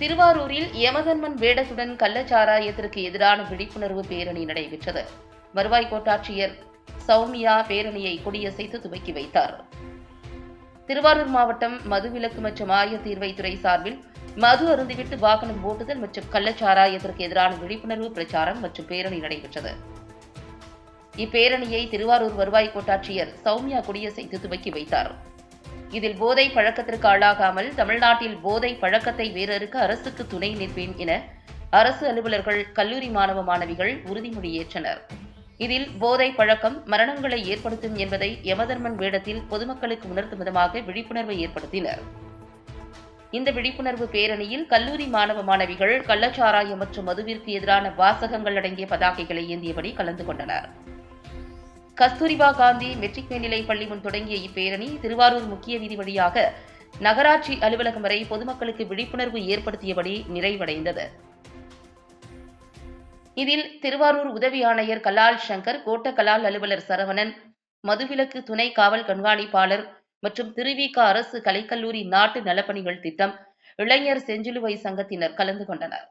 திருவாரூரில் யமதன்மன் வேடத்துடன் கள்ளச்சாராயத்திற்கு எதிரான விழிப்புணர்வு பேரணி நடைபெற்றது. வருவாய் கோட்டாட்சியர் சௌமியா பேரணியை கொடியசைத்து துவக்கி வைத்தார். திருவாரூர் மாவட்டம் மதுவிலக்கு மற்றும் ஆயத்தீர்வைத்துறை சார்பில் மது அருந்திவிட்டு வாகனம் ஓட்டுதல் மற்றும் கள்ளச்சாராயத்திற்கு எதிரான விழிப்புணர்வு பிரச்சாரம் மற்றும் பேரணி நடைபெற்றது. இப்பேரணியை திருவாரூர் வருவாய் கோட்டாட்சியர் சௌமியா கொடியசைத்து துவக்கி வைத்தார். இதில் போதை பழக்கத்திற்கு ஆளாகாமல் தமிழ்நாட்டில் போதை பழக்கத்தை வேறறுக்க அரசுக்கு துணை நிற்பேன் என அரசு அலுவலர்கள் கல்லூரி மாணவ மாணவிகள் உறுதிமொழியேற்றனர் இதில் போதை பழக்கம் மரணங்களை ஏற்படுத்தும் என்பதை யமதர்மன் வேடத்தில் பொதுமக்களுக்கு உணர்த்தும் விதமாக விழிப்புணர்வை ஏற்படுத்தினர். இந்த விழிப்புணர்வு பேரணியில் கல்லூரி மாணவ மாணவிகள் கள்ளச்சாராயம் மற்றும் மதுவிற்கு எதிரான வாசகங்கள் அடங்கிய பதாகைகளை ஏந்தியபடி கலந்து கொண்டனர். கஸ்தூரிபா காந்தி மெட்ரிக் மேல்நிலைப் பள்ளி முன் தொடங்கிய இப்பேரணி திருவாரூர் முக்கிய வீதி வழியாக நகராட்சி அலுவலகம் வரை பொதுமக்களுக்கு விழிப்புணர்வு ஏற்படுத்தியபடி நிறைவடைந்தது. இதில் திருவாரூர் உதவி ஆணையர் கலால் சங்கர் கோட்ட கலால் அலுவலர் சரவணன் மதுவிலக்கு துணை காவல் கண்காணிப்பாளர் மற்றும் திருவிக அரசு கலைக்கல்லூரி நாட்டு நலப்பணிகள் திட்டம் இளைஞர் செஞ்சிலுவை சங்கத்தினர் கலந்து கொண்டனர்.